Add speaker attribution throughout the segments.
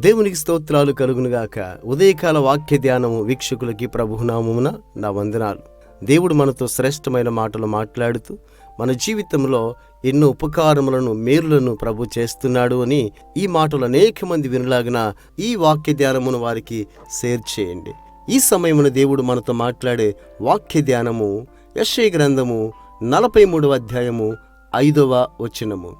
Speaker 1: దేవునికి స్తోత్రాలు కలుగునుగాక ఉదయకాల వాక్య ధ్యానము వీక్షకులకి ప్రభునామమున నా వందనాలు. దేవుడు మనతో శ్రేష్టమైన మాటలు మాట్లాడుతూ మన జీవితంలో ఎన్నో ఉపకారములను మేలులను ప్రభు చేస్తున్నాడు అని ఈ మాటలు అనేక మంది వినలాగిన ఈ వాక్య ధ్యానమును వారికి షేర్ చేయండి. ఈ సమయమున దేవుడు మనతో మాట్లాడే వాక్య ధ్యానము యశ్వ గ్రంథము నలభై మూడవ అధ్యాయము ఐదవ వచనము.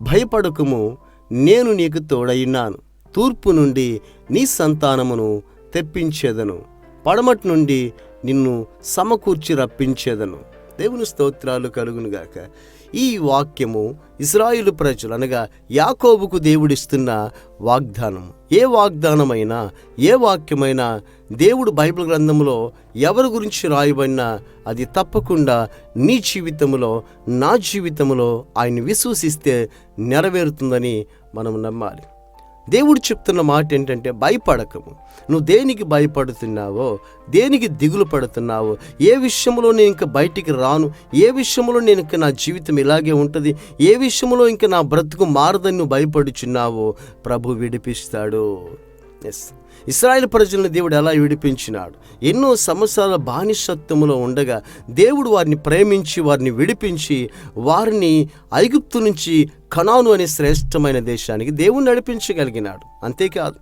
Speaker 1: భయపడకుము నేను నీకు తోడైనాను తూర్పు నుండి నీ సంతానమును తెప్పించేదను. పడమటి నుండి నిన్ను సమకూర్చి రప్పించేదను. దేవుని స్తోత్రాలు కలుగునుగాక ఈ వాక్యము ఇస్రాయిలు ప్రజలు అనగా యాకోబుకు దేవుడిస్తున్న వాగ్దానం ఏ వాగ్దానమైనా ఏ వాక్యమైనా దేవుడు బైబిల్ గ్రంథంలో ఎవరి గురించి రాయబడినా అది తప్పకుండా నీ జీవితంలో నా జీవితంలో ఆయన విశ్వసిస్తే నెరవేరుతుందని మనం నమ్మాలి. దేవుడు చెప్తున్న మాట ఏంటంటే భయపడకము. నువ్వు దేనికి భయపడుతున్నావో దేనికి దిగులు పడుతున్నావో ఏ విషయంలో నేను ఇంకా బయటికి రాను ఏ విషయంలో నేను ఇంకా నా జీవితం ఇలాగే ఉంటుంది ఏ విషయంలో ఇంకా నా బ్రతుకు మారదని నువ్వు భయపడుచున్నావో ప్రభు విడిపిస్తాడు. ఎస్ ఇస్రాయల్ ప్రజలను దేవుడు ఎలా విడిపించినాడు? ఎన్నో సంవత్సరాల బానిసత్వములో ఉండగా దేవుడు వారిని ప్రేమించి వారిని విడిపించి వారిని ఐగుప్తు నుంచి కణాను అనే శ్రేష్టమైన దేశానికి దేవుడు నడిపించగలిగినాడు. అంతేకాదు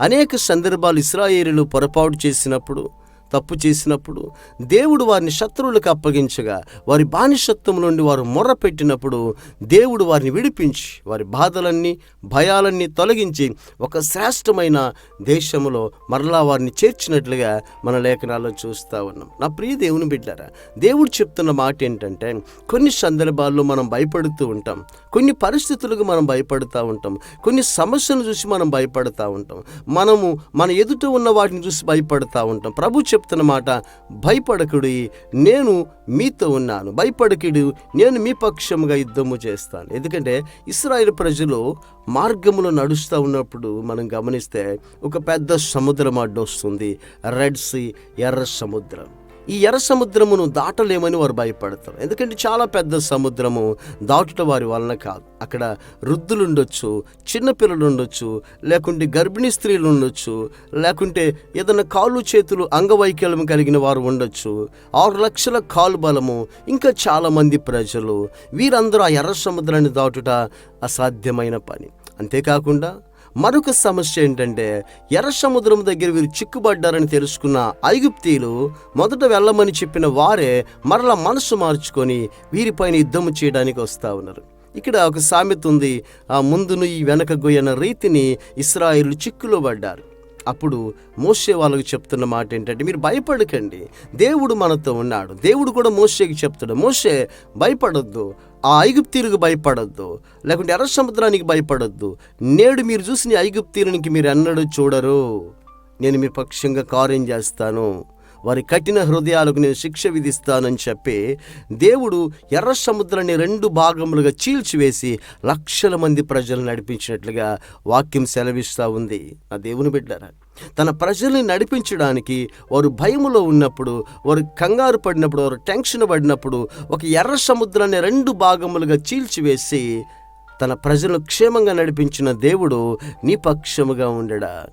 Speaker 1: అనేక సందర్భాలు ఇస్రాయేలీలు పొరపాటు చేసినప్పుడు తప్పు చేసినప్పుడు దేవుడు వారిని శత్రువులకు అప్పగించగా వారి బానిసత్వం నుండి వారు మొర్ర పెట్టినప్పుడు దేవుడు వారిని విడిపించి వారి బాధలన్నీ భయాలన్నీ తొలగించి ఒక శ్రేష్టమైన దేశంలో మరలా వారిని చేర్చినట్లుగా మన లేఖనాల్లో చూస్తూ ఉన్నాం. నా ప్రియ దేవుని బిడ్డారా దేవుడు చెప్తున్న మాట ఏంటంటే కొన్ని సందర్భాల్లో మనం భయపడుతూ ఉంటాం కొన్ని పరిస్థితులకు మనం భయపడుతూ ఉంటాం కొన్ని సమస్యలను చూసి మనం భయపడుతూ ఉంటాం మనము మన ఎదుట ఉన్న వాటిని చూసి భయపడుతూ ఉంటాం. ప్రభు చెప్తున్న మాట భయపడకుడి నేను మీతో ఉన్నాను. భయపడకుడు నేను మీ పక్షముగా యుద్ధము చేస్తాను. ఎందుకంటే ఇస్రాయేల్ ప్రజలు మార్గములో నడుస్తూ ఉన్నప్పుడు మనం గమనిస్తే ఒక పెద్ద సముద్రం అడ్డొస్తుంది రెడ్ సీ ఎర్ర సముద్రం. ఈ ఎర్ర సముద్రమును దాటలేమని వారు భయపడతారు. ఎందుకంటే చాలా పెద్ద సముద్రము దాటుట వారి వలన కాదు. అక్కడ వృద్ధులు ఉండొచ్చు చిన్నపిల్లలు ఉండొచ్చు లేకుంటే గర్భిణీ స్త్రీలు ఉండొచ్చు లేకుంటే ఏదైనా కాళ్ళు చేతులు అంగవైకల్యం కలిగిన వారు ఉండొచ్చు. ఆరు లక్షల కాలు బలము ఇంకా చాలామంది ప్రజలు. వీరందరూ ఆ ఎర్ర సముద్రాన్ని దాటుట అసాధ్యమైన పని. అంతేకాకుండా మరొక సమస్య ఏంటంటే ఎర్ర సముద్రం దగ్గర వీరు చిక్కుబడ్డారని తెలుసుకున్న ఐగుప్తీలు మొదట వెళ్ళమని చెప్పిన వారే మరలా మనసు మార్చుకొని వీరిపైన యుద్ధము చేయడానికి వస్తూ ఉన్నారు. ఇక్కడ ఒక సామెత ఉంది ఆ ముందును ఈ వెనక గొయ్యన రీతిని ఇస్రాయిల్ చిక్కులో పడ్డారు అప్పుడు మోసే వాళ్ళకి చెప్తున్న మాట ఏంటంటే మీరు భయపడకండి. దేవుడు మనతో ఉన్నాడు. దేవుడు కూడా మోసేకి చెప్తాడు. మోసే భయపడొద్దు. ఆ ఐగుప్తీలకు భయపడొద్దు. లేకుంటే ఎర్ర సముద్రానికి భయపడొద్దు. నేడు మీరు చూసిన ఐగుప్తీలనికి మీరు ఎన్నడూ చూడరు. నేను మీ పక్షంగా కార్యం చేస్తాను. వారి కఠిన హృదయాలకు నేను శిక్ష విధిస్తానని చెప్పి దేవుడు ఎర్ర సముద్రాన్ని రెండు భాగములుగా చీల్చివేసి లక్షల మంది ప్రజలు నడిపించినట్లుగా వాక్యం సెలవిస్తూ ఉంది. ఆ దేవుని బిడ్డారా తన ప్రజల్ని నడిపించడానికి వారు భయములో ఉన్నప్పుడు వారు కంగారు పడినప్పుడు వారు టెన్షన్ పడినప్పుడు ఒక ఎర్ర సముద్రాన్ని రెండు భాగములుగా చీల్చివేసి తన ప్రజలను క్షేమంగా నడిపించిన దేవుడు నీ పక్షముగా ఉండడా.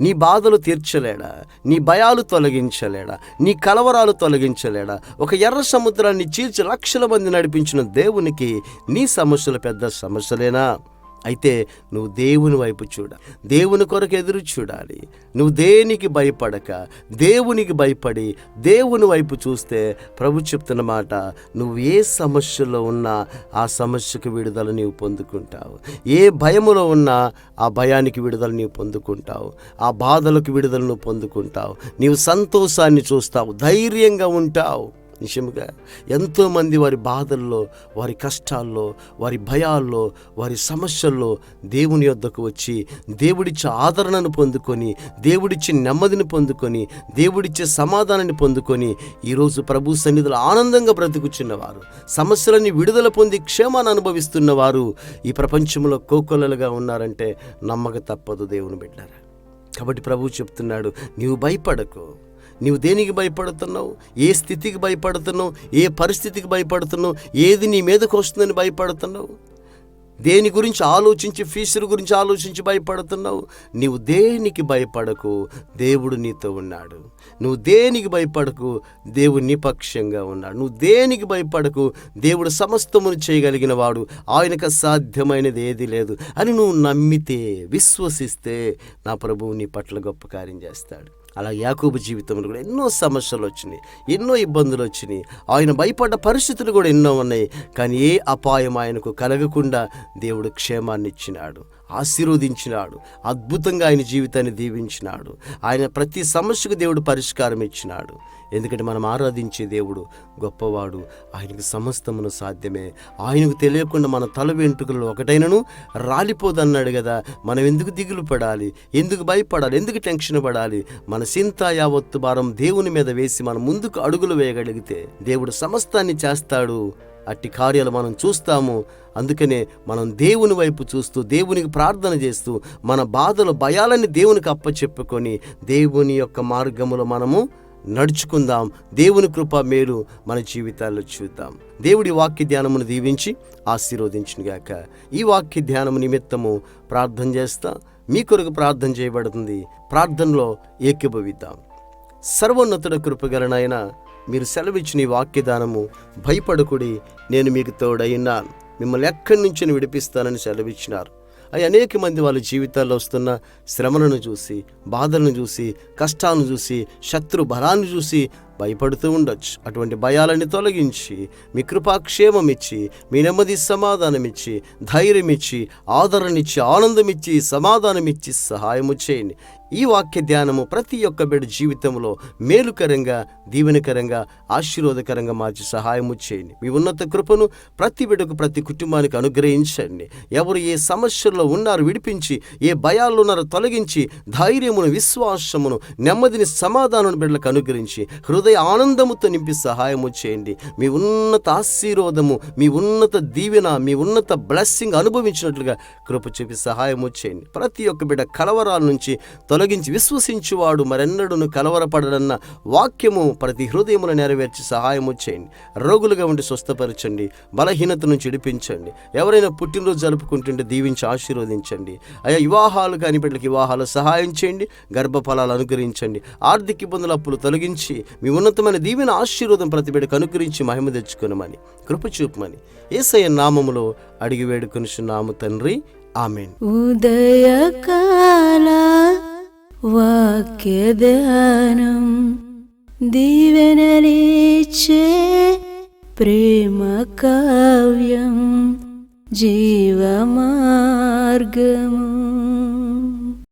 Speaker 1: నీ బాధలు తీర్చలేడా? నీ భయాలు తొలగించలేడా? నీ కలవరాలు తొలగించలేడా? ఒక ఎర్ర సముద్రాన్ని చీల్చి లక్షల మంది నడిపించిన దేవునికి నీ సమస్యలు పెద్ద సమస్యలేనా? అయితే నువ్వు దేవుని వైపు చూడ. దేవుని కొరకు ఎదురు చూడాలి. నువ్వు దేనికి భయపడక దేవునికి భయపడి దేవుని వైపు చూస్తే ప్రభు చెప్తున్న మాట నువ్వు ఏ సమస్యలో ఉన్నా ఆ సమస్యకు విడుదల నీవు పొందుకుంటావు. ఏ భయములో ఉన్నా ఆ భయానికి విడుదల నీవు పొందుకుంటావు. ఆ బాధలకు విడుదల నువ్వు పొందుకుంటావు. నీవు సంతోషాన్ని చూస్తావు. ధైర్యంగా ఉంటావు. నిజముగా ఎంతోమంది వారి బాధల్లో వారి కష్టాల్లో వారి భయాల్లో వారి సమస్యల్లో దేవుని యొద్దకు వచ్చి దేవుడిచ్చే ఆదరణను పొందుకొని దేవుడిచ్చే నెమ్మదిని పొందుకొని దేవుడిచ్చే సమాధానాన్ని పొందుకొని ఈరోజు ప్రభు సన్నిధిలో ఆనందంగా బ్రతుకుచున్నవారు సమస్యలని విడుదల పొంది క్షేమాన్ని అనుభవిస్తున్న వారు ఈ ప్రపంచంలో కోకొల్లలుగా ఉన్నారంటే నమ్మక తప్పదు దేవుని బిడ్డారా. కాబట్టి ప్రభువు చెప్తున్నాడు నీవు భయపడకు. నీవు దేనికి భయపడుతున్నావు? ఏ స్థితికి భయపడుతున్నావు? ఏ పరిస్థితికి భయపడుతున్నావు? ఏది నీ మీదకు వస్తుందని భయపడుతున్నావు? దేని గురించి ఆలోచించి ఫ్యూచర్ గురించి ఆలోచించి భయపడుతున్నావు? నీవు దేనికి భయపడకు? దేవుడు నీతో ఉన్నాడు. నువ్వు దేనికి భయపడకు? దేవుడు నిపక్షంగా ఉన్నాడు. నువ్వు దేనికి భయపడకు? దేవుడు సమస్తమును చేయగలిగిన వాడు. ఆయనకు సాధ్యమైనది ఏది లేదు అని నువ్వు నమ్మితే విశ్వసిస్తే నా ప్రభువు నీ పట్ల గొప్ప కార్యం చేస్తాడు. అలా యాకూబు జీవితంలో కూడా ఎన్నో సమస్యలు వచ్చినాయి ఎన్నో ఇబ్బందులు వచ్చినాయి. ఆయన భయపడ్డ పరిస్థితులు కూడా ఎన్నో ఉన్నాయి. కానీ ఏ అపాయం ఆయనకు కలగకుండా దేవుడు క్షేమాన్ని ఇచ్చినాడు ఆశీర్వదించినాడు. అద్భుతంగా ఆయన జీవితాన్ని దీవించినాడు. ఆయన ప్రతి సమస్యకు దేవుడు పరిష్కారం ఇచ్చినాడు. ఎందుకంటే మనం ఆరాధించే దేవుడు గొప్పవాడు. ఆయనకు సమస్తమును సాధ్యమే. ఆయనకు తెలియకుండా మన తల వెంట్రుకలు ఒకటైనను రాలిపోదన్నాడు కదా. మనం ఎందుకు దిగులు పడాలి? ఎందుకు భయపడాలి? ఎందుకు టెన్షన్ పడాలి? మన సింత యావత్తు భారం దేవుని మీద వేసి మనం ముందుకు అడుగులు వేయగలిగితే దేవుడు సమస్తాన్ని చేస్తాడు. అట్టి కార్యాలు మనం చూస్తాము. అందుకనే మనం దేవుని వైపు చూస్తూ దేవునికి ప్రార్థన చేస్తూ మన బాధలు భయాలని దేవునికి అప్పచెప్పుకొని దేవుని యొక్క మార్గములో మనము నడుచుకుందాం. దేవుని కృప మేలు మన జీవితాల్లో చూద్దాం. దేవుడి వాక్య ధ్యానమును దీవించి ఆశీర్వదించునుగాక. ఈ వాక్య ధ్యానము నిమిత్తము ప్రార్థన చేస్తా మీ కొరకు ప్రార్థన చేయబడుతుంది. ప్రార్థనలో ఏకీభవిద్దాం. సర్వోన్నతుడ కృపగలనైనా మీరు సెలవిచ్చిన ఈ వాక్యదానము భయపడకుడి నేను మీకు తోడైనాను మిమ్మల్ని ఎక్కడి నుంచి విడిపిస్తానని సెలవిచ్చినారు. అవి అనేక మంది వాళ్ళ జీవితాల్లో వస్తున్న శ్రమలను చూసి బాధలను చూసి కష్టాలను చూసి శత్రు బలాన్ని చూసి భయపడుతూ ఉండొచ్చు. అటువంటి భయాలని తొలగించి మీ కృపాక్షేమం ఇచ్చి మీ నెమ్మది సమాధానం ఇచ్చి ధైర్యం ఆనందమిచ్చి సమాధానమిచ్చి ఆనందం ఇచ్చి సమాధానం ఇచ్చి సహాయము చేయండి. ఈ వాక్య ధ్యానము ప్రతి ఒక్క బిడ్డ జీవితంలో మేలుకరంగా దీవెనకరంగా ఆశీర్వాదకరంగా మార్చి సహాయము చేయండి. మీ ఉన్నత కృపను ప్రతి బిడ్డకు ప్రతి కుటుంబానికి అనుగ్రహించండి. ఎవరు ఏ సమస్యల్లో ఉన్నారు విడిపించి ఏ భయాల్లో ఉన్నారో తొలగించి ధైర్యమును విశ్వాసమును నెమ్మదిని సమాధానం బిడ్డలకు అనుగ్రహించి హృదయ ఆనందముతో నింపి సహాయము చేయండి. మీ ఉన్నత ఆశీర్వాదము మీ ఉన్నత దీవెన మీ ఉన్నత బ్లెస్సింగ్ అనుభవించినట్లుగా కృప చూపి సహాయము చేయండి. ప్రతి ఒక్క బిడ్డ కలవరాల నుంచి తొలగించి విశ్వసించువాడు మరెన్నడూను కలవరపడడన్న వాక్యము ప్రతి హృదయమును నెరవేర్చి సహాయము చేయండి. రోగులుగా ఉండి స్వస్థపరచండి బలహీనత నుంచి ఇడిపించండి ఎవరైనా పుట్టినరోజు జరుపుకుంటుంటే దీవించి ఆశీర్వదించండి. అయ్యా వివాహాలు కాని బిడ్డలకు వివాహాలు సహాయం చేయండి గర్భఫలాలు అనుగ్రహించండి. ఆర్థిక ఇబ్బందుల అప్పులు తొలగించి మీ ఉన్నతమైన దీవెన ఆశీర్వాదం ప్రతి బిడ్డకు అనుగ్రహించి మహిమ తెచ్చుకునమని కృప చూపమని ఏసయ్య నామములో అడిగి వేడుకొనిచున్నాము తండ్రి. ఆమెన్.
Speaker 2: ఉదయకాల వాక్య ధ్యానం దీవెనలిచ్చే ప్రేమ కావ్యం జీవమార్గము.